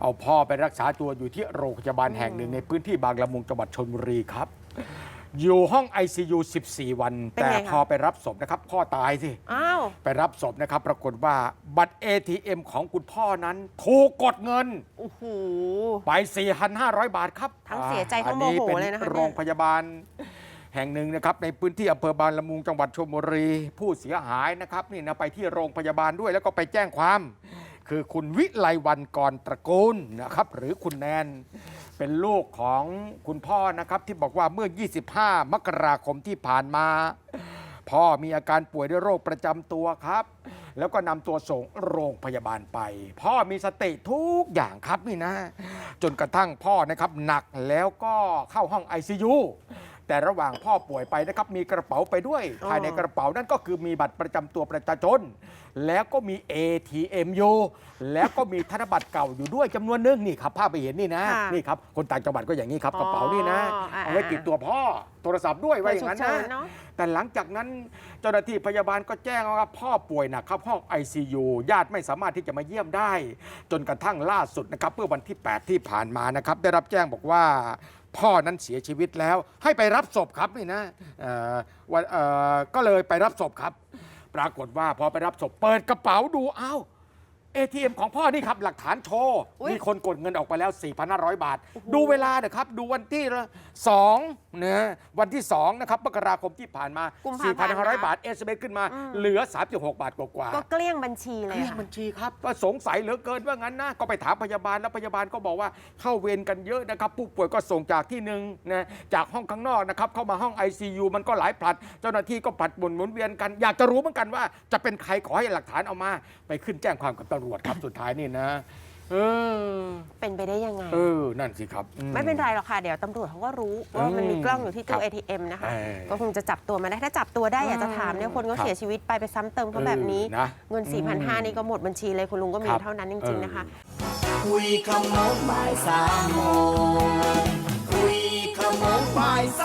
เอาพ่อไปรักษาตัวอยู่ที่โรงพยาบาลแห่งหนึ่งในพื้นที่บางละมุงจังหวัดชนบุรีครับ อยู่ห้อง ICU 14 วัน เป็นแต่ไงคะ พอไปรับศพนะครับ พ่อตายสิ อ้าว ไปรับศพนะครับ ปรากฏว่าบัตร ATM ของคุณพ่อนั้นถูกกดเงิน โอ้โห ไป 4,500 บาทครับทั้งเสียใจทั้งอันนี้โมโหป็เลยนะคะเนี่ย โรงพยาบาลแห่งหนึ่งนะครับ ในพื้นที่อำเภอบางละมุงจังหวัดชลบุรี ผู้เสียหายนะครับนี่นะไปที่โรงพยาบาลด้วยแล้วก็ไปแจ้งความ คือคุณวิไลวันกรตระกูลนะครับหรือคุณแนน เป็นลูกของคุณพ่อนะครับที่บอกว่าเมื่อ 25 มกราคมที่ผ่านมา พ่อมีอาการป่วยด้วยโรคประจำตัวครับ แล้วก็นำตัวส่งโรงพยาบาลไป พ่อมีสติทุกอย่างครับนี่นะ จนกระทั่งพ่อนะครับหนักแล้วก็เข้าห้อง ICU แต่ระหว่างพ่อป่วยไปนะครับมีกระเป๋าไปด้วยอ๋อภายในกระเป๋านั่นก็คือมีบัตรประจำตัวประชาชนแล้วก็มี ATM อยู่แล้วก็มีธนบัตรเก่าอยู่ด้วยจำนวนหนึงนี่ครับภาพไปเห็นนี่นะค่ะนี่ครับคนต่างจังหวัดก็อย่างนี้ครับอ๋อกระเป๋านี่นะอ่า เอาไว้ติดตัวพ่อโทรศัพท์ด้วยไว้อย่างนั้นฉุกเฉินะนเนอะ แต่หลังจากนั้นเจ้าหน้าที่พยาบาลก็แจ้งว่าพ่อป่วยหนักครับห้อง ICU ญาติไม่สามารถที่จะมาเยี่ยมได้ จนกระทั่งล่าสุดนะครับเมื่อวันที่ 8 ที่ผ่านมานะครับ ได้รับแจ้งบอกว่า พ่อนั้นเสียชีวิตแล้ว ให้ไปรับศพครับนี่นะเอ่อวันเอ่อก็เลยไปรับศพครับ ปรากฏว่าพอไปรับศพเปิดกระเป๋าดูอ้าว ATM ของพ่อนี่ครับหลักฐานโชว์อุ๊ย มีคนกดเงินออกไปแล้ว 4,500 บาทโอ้โหดูเวลานะครับ ดูวันที่2นะวันที่ 2 นะครับมกราคมที่ผ่านมา กุมภาพันธ์นะ4,500 บาท SMS ขึ้นมาอืมเหลือ 36 บาทกว่าๆ ก็เกลี้ยงบัญชีเลยเรียกค่ะ บัญชีครับว่าสงสัยเหลือเกินว่างั้นนะ ก็ไปถามพยาบาลแล้วพยาบาลก็บอกว่าเข้าเวรกันเยอะนะครับ ผู้ป่วยก็ส่งจากที่หนึ่งนะจากห้องข้างนอกนะครับ เข้ามาห้อง ICU มันก็หลายผลัด เจ้าหน้าที่ก็ผลัดหมุนหมุนเวียนกัน อยากจะรู้เหมือนกันว่าจะเป็นใครขอให้หลักฐานเอามา ไปขึ้นแจ้งความกับตำรวจครับสุดท้ายนี่นะ เออ เป็นไปได้ยังไง เออ นั่นสิครับอื ไม่เป็นไรหรอกค่ะ เดี๋ยวตำรวจเขาก็รู้ว่ามันมีกล้องอยู่ที่ครัตู้บ ATM นะคะ เออ ก็คงจะจับตัวมาได้ ถ้าจับตัวได้อยากจะถามเนี่ยคนก็ครับ เสียชีวิตไปไปซ้ำเติมเขาแบบนี้ เออนะ เงินอืม4,500นี่ก็หมดบัญชีเลยคุณลุงก็มีครับ เท่านั้นจริง ๆ นะคะ คุยขโมงบ่ายสามโมงคุยขโมงบ่ายส